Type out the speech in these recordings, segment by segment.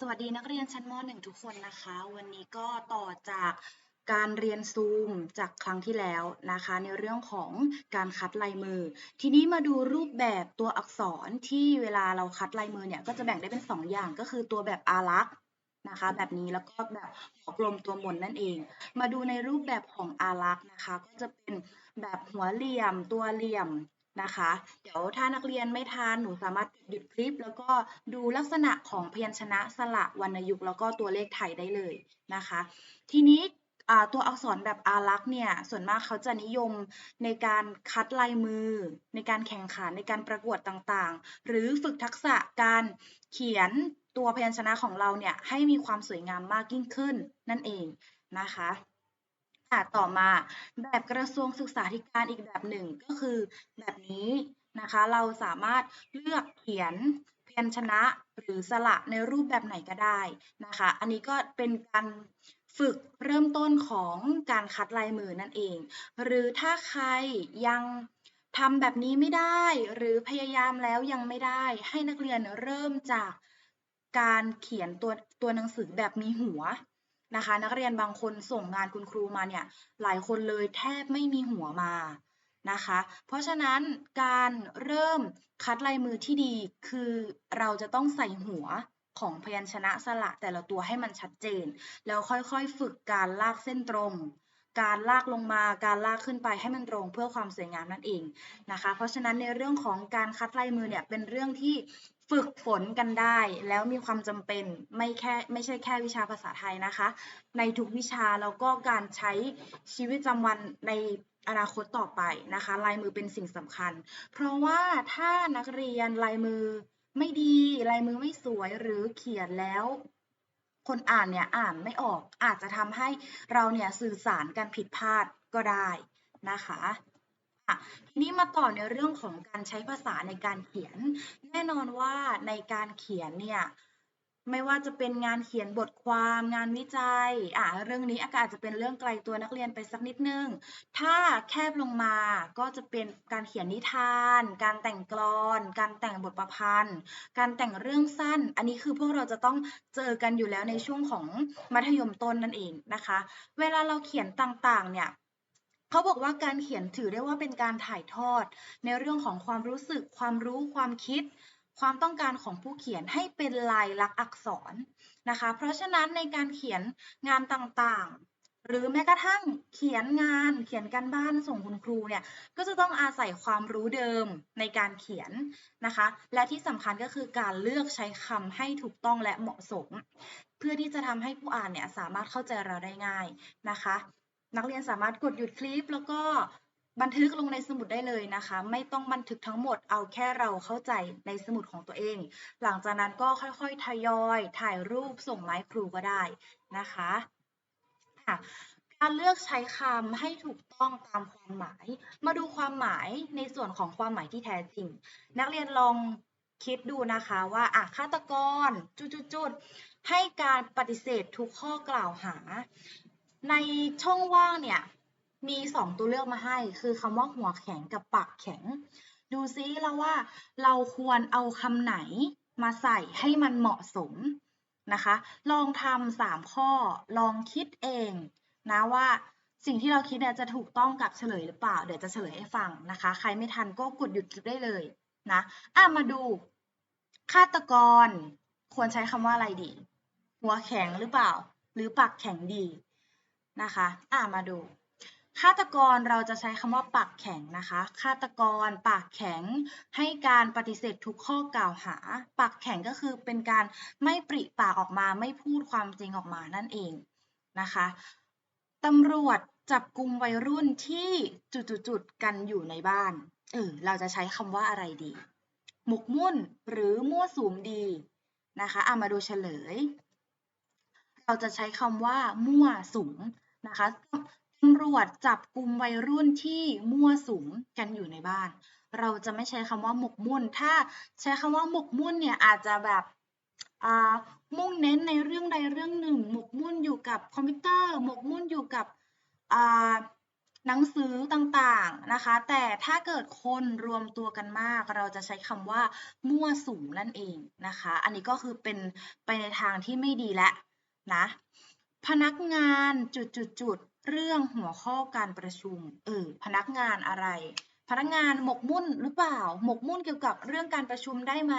สวัสดีนักเรียนชั้นม .1 ทุกคนนะคะ วันนี้ก็ต่อจากการเรียนซูมจากครั้งที่แล้วนะคะ ในเรื่องของการคัดลายมือ ทีนี้มาดูรูปแบบตัวอักษรที่เวลาเราคัดลายมือเนี่ยก็จะแบ่งได้เป็น 2 อย่างก็คือตัวแบบอารักษ์นะคะแบบนี้แล้วก็แบบหัวกลมตัวมนนั่นเอง มาดูในรูปแบบของอารักษ์นะคะ ก็จะเป็นแบบหัวเหลี่ยม ตัวเหลี่ยม นะคะ เดี๋ยวถ้านักเรียนไม่ทันหนูสามารถหยุดคลิป แล้วก็ดูลักษณะของพยัญชนะสระวรรณยุกต์แล้วก็ตัวเลขไทยได้เลยนะคะ ทีนี้ตัวอักษรแบบอารักษ์เนี่ย ส่วนมากเขาจะนิยมในการคัดลายมือ ในการแข่งขันในการประกวดต่างๆ หรือฝึกทักษะการเขียนตัวพยัญชนะของเราเนี่ย ให้มีความสวยงามมากยิ่งขึ้นนั่นเองนะคะ ต่อมาแบบกระทรวงศึกษาธิการอีกแบบหนึ่งก็คือแบบนี้นะคะ เราสามารถเลือกเขียนเพยัญชนะหรือสระในรูปแบบไหนก็ได้นะคะ อันนี้ก็เป็นการฝึกเริ่มต้นของการคัดลายมือนั่นเอง หรือถ้าใครยังทำแบบนี้ไม่ได้ หรือพยายามแล้วยังไม่ได้ ให้นักเรียนเริ่มจากการเขียนตัวตัวหนังสือแบบมีหัว นะคะ นักเรียนบางคนส่งงานคุณครูมาเนี่ยหลายคนเลยแทบไม่มีหัวมานะคะ เพราะฉะนั้นการเริ่มคัดลายมือที่ดีคือเราจะต้องใส่หัวของพยัญชนะสระแต่ละตัวให้มันชัดเจน แล้วค่อยๆฝึกการลากเส้นตรง การลากลงมาการลากขึ้นไปให้มันตรงเพื่อความสวยงามนั่นเองนะคะ เพราะฉะนั้นในเรื่องของการคัดลายมือเนี่ยเป็นเรื่องที่ ฝึกฝนกันได้แล้วมีความจำเป็นไม่แค่ไม่ใช่แค่วิชาภาษาไทยนะคะ ในทุกวิชาแล้วก็การใช้ชีวิตประจำวันในอนาคตต่อไปนะคะ ลายมือเป็นสิ่งสำคัญ เพราะว่าถ้านักเรียนลายมือไม่ดีลายมือไม่สวยหรือเขียนแล้วคนอ่านเนี่ยอ่านไม่ออกอาจจะทำให้เราเนี่ยสื่อสารกันผิดพลาดก็ได้นะ คะทีนี้มาต่อในเรื่องของการใช้ภาษาในการเขียน แน่นอนว่าในการเขียนเนี่ยไม่ว่าจะเป็นงานเขียนบทความงานวิจัยอ่าเรื่องนี้อาจจะเป็นเรื่องไกลตัวนักเรียนไปสักนิดนึง ถ้าแคบลงมาก็จะเป็นการเขียนนิทาน การแต่งกลอน การแต่งบทประพันธ์ การแต่งเรื่องสั้น อันนี้คือพวกเราจะต้องเจอกันอยู่แล้วในช่วงของมัธยมต้นนั่นเองนะคะ เวลาเราเขียนต่างๆเนี่ย เขาบอกว่าการเขียนถือได้ว่าเป็นการถ่ายทอด ในเรื่องของความรู้สึก ความรู้ความคิด ความต้องการของผู้เขียนให้เป็นลายลักษณ์อักษรนะคะ เพราะฉะนั้นในการเขียนงานต่างๆ หรือแม้กระทั่งเขียนงาน เขียนการบ้านส่งคุณครูเนี่ย ก็จะต้องอาศัยความรู้เดิมในการเขียนนะคะ และที่สำคัญก็คือการเลือกใช้คำให้ถูกต้องและเหมาะสม เพื่อที่จะทำให้ผู้อ่านเนี่ยสามารถเข้าใจเราได้ง่ายนะคะ นักเรียนสามารถกดหยุดคลิป แล้วก็บันทึกลงในสมุดได้เลยนะคะ ไม่ต้องบันทึกทั้งหมดเอาแค่เราเข้าใจในสมุดของตัวเอง หลังจากนั้นก็ค่อยๆ ทยอยถ่ายรูปส่งไม้ครูก็ได้นะคะค่ะการเลือกใช้คำให้ถูกต้องตามความหมาย มาดูความหมายในส่วนของความหมายที่แท้จริง นักเรียนลองคิดดูนะคะว่าอะฆาตกรจุดๆๆให้การปฏิเสธทุกข้อกล่าวหา ในช่องว่างเนี่ยมีสองตัวเลือกมาให้ คือคำว่าหัวแข็งกับปากแข็ง ดูซิแล้วว่าเราควรเอาคำไหนมาใส่ให้มันเหมาะสมนะคะ ลองทำสามข้อลองคิดเองนะว่าสิ่งที่เราคิดเนี่ยจะถูกต้องกับเฉลยหรือเปล่า เดี๋ยวจะเฉลยให้ฟังนะคะ ใครไม่ทันก็กดหยุดคลิปได้เลยนะอะมาดูฆาตกร ควรใช้คำว่าอะไรดี หัวแข็งหรือเปล่า หรือปากแข็งดี นะคะอ่ามาดูฆาตกรเราจะใช้คำว่าปากแข็งนะคะฆาตกรปากแข็งให้การปฏิเสธทุกข้อกล่าวหา ปากแข็งก็คือเป็นการไม่ปริปากออกมาไม่พูดความจริงออกมานั่นเองนะคะตำรวจจับกลุ่มวัยรุ่นที่จุดๆกันอยู่ในบ้านเออเราจะใช้คำว่าอะไรดี หมกมุ่นหรือมั่วสุมดีนะคะอ่ามาดูเฉลย เราจะใช้คำว่ามั่วสุม นะคะตำรวจจับกลุ่มวัยรุ่นที่มั่วสุมกันอยู่ในบ้าน เราจะไม่ใช้คำว่าหมกมุ่น ถ้าใช้คำว่าหมกมุ่นเนี่ยอาจจะแบบมุ่งเน้นในเรื่องใดเรื่องหนึ่ง หมกมุ่นอยู่กับคอมพิวเตอร์ หมกมุ่นอยู่กับหนังสือต่างๆนะคะ แต่ถ้าเกิดคนรวมตัวกันมาก เราจะใช้คำว่า มั่วสุมนั่นเองนะคะ อันนี้ก็คือเป็นไปในทางที่ไม่ดีแล้วนะ พนักงานจุดๆๆเรื่องหัวข้อการประชุม เออ พนักงานอะไร พนักงานหมกมุ่นหรือเปล่า หมกมุ่นเกี่ยวกับเรื่องการประชุมได้ไหม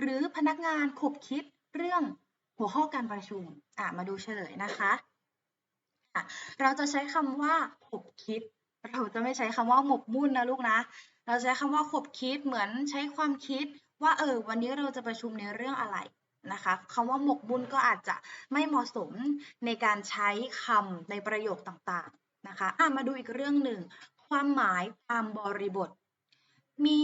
หรือพนักงานขบคิดเรื่องหัวข้อการประชุม อะ มาดูเฉลยนะคะะเราจะใช้คำว่าขบคิด เราจะไม่ใช้คำว่าหมกมุ่นนะลูกนะ เราใช้คำว่าขบคิดเหมือนใช้ความคิดว่าเออ วันนี้เราจะประชุมในเรื่องอะไร นะคะคำว่าหมกมุ่นก็อาจจะไม่เหมาะสมในการใช้คำในประโยคต่างๆนะคะะมาดูอีกเรื่องหนึ่ง ความหมายตามบริบท มี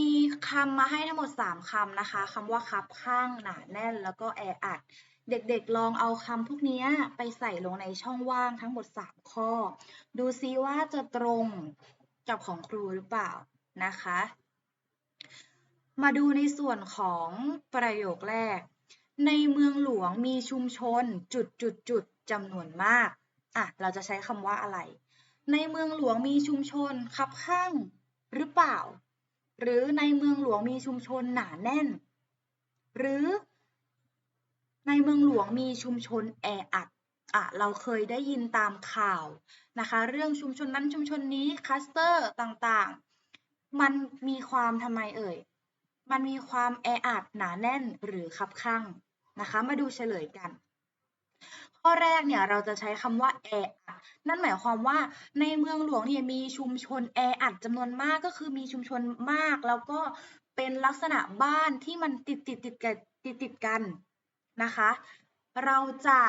คำมาให้ทั้งหมด 3คำนะคะคำว่าคับข้างหนาแน่น แล้วก็แออัด เด็กๆลองเอาคำพวกนี้ไปใส่ลงในช่องว่างทั้งหมด 3 ข้อ ดูซิว่าจะตรงกับของครูหรือเปล่านะคะ มาดูในส่วนของประโยคแรก ในเมืองหลวงมีชุมชนจุดจุดจุดจำนวนมาก อะ เราจะใช้คำว่าอะไร ในเมืองหลวงมีชุมชนคับข้างหรือเปล่า หรือในเมืองหลวงมีชุมชนหนาแน่น หรือ ในเมืองหลวงมีชุมชนแออัด อะ เราเคยได้ยินตามข่าวนะคะ เรื่องชุมชนนั้นชุมชนนี้คลัสเตอร์ต่างๆ มันมีความทำไมเอ่ย มันมีความแออัดหนาแน่นหรือคับข้าง นะคะ มาดูเฉลยกัน ข้อแรกเนี่ยเราจะใช้คำว่าแออัดนั่นหมายความว่าในเมืองหลวงเนี่ยมีชุมชนแออัดจำนวนมากก็คือมีชุมชนมาก แล้วก็เป็นลักษณะบ้านที่มันติดติดติดกันติดติดกันนะคะ เราจะ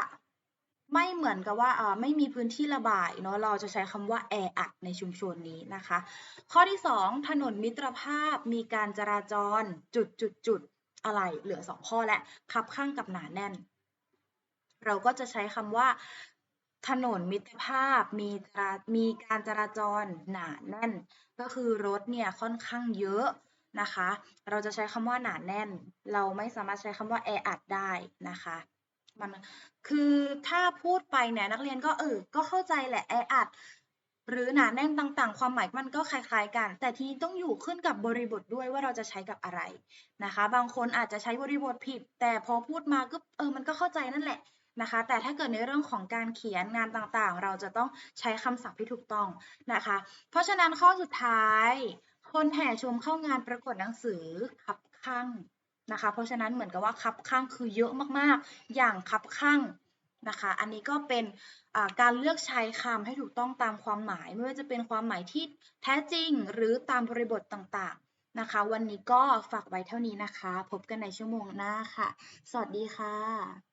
ไม่เหมือนกับว่าไม่มีพื้นที่ระบายเนาะเราจะใช้คำว่าแออัดในชุมชนนี้นะคะ ข้อที่ 2 ถนนมิตรภาพมีการจราจรจุดจุดจุด อะไรเหลือ 2 ข้อและคับข้างกับหนาแน่น เราก็จะใช้คำว่า ถนนมิตรภาพมีจรามีการจราจรหนาแน่น ก็คือรถเนี่ยค่อนข้างเยอะนะคะ เราจะใช้คำว่าหนาแน่น เราไม่สามารถใช้คำว่าแออัดได้นะคะมันคือถ้าพูดไปเนี่ยนักเรียนก็เออก็เข้าใจแหละแออัด หรือหนาแน่นต่างๆ ความหมายมันก็คล้ายๆกัน แต่ทีนี้ต้องอยู่ขึ้นกับบริบทด้วยว่าเราจะใช้กับอะไรนะคะ บางคนอาจจะใช้บริบทผิด แต่พอพูดมาก็เออมันก็เข้าใจนั่นแหละนะคะ แต่ถ้าเกิดในเรื่องของการเขียนงานต่างๆ เราจะต้องใช้คำศัพท์ที่ถูกต้องนะคะ เพราะฉะนั้นข้อสุดท้าย คนแห่ชมเข้างานประกวดหนังสือขับข้างนะคะ เพราะฉะนั้นเหมือนกับว่าคับข้างคือเยอะมากๆ อย่างคับข้าง นะคะ อันนี้ก็เป็นการเลือกใช้คำให้ถูกต้องตามความหมาย ไม่ว่าจะเป็นความหมายที่แท้จริงหรือตามบริบทต่างๆนะคะ วันนี้ก็ฝากไว้เท่านี้นะคะ พบกันในชั่วโมงหน้าค่ะ สวัสดีค่ะ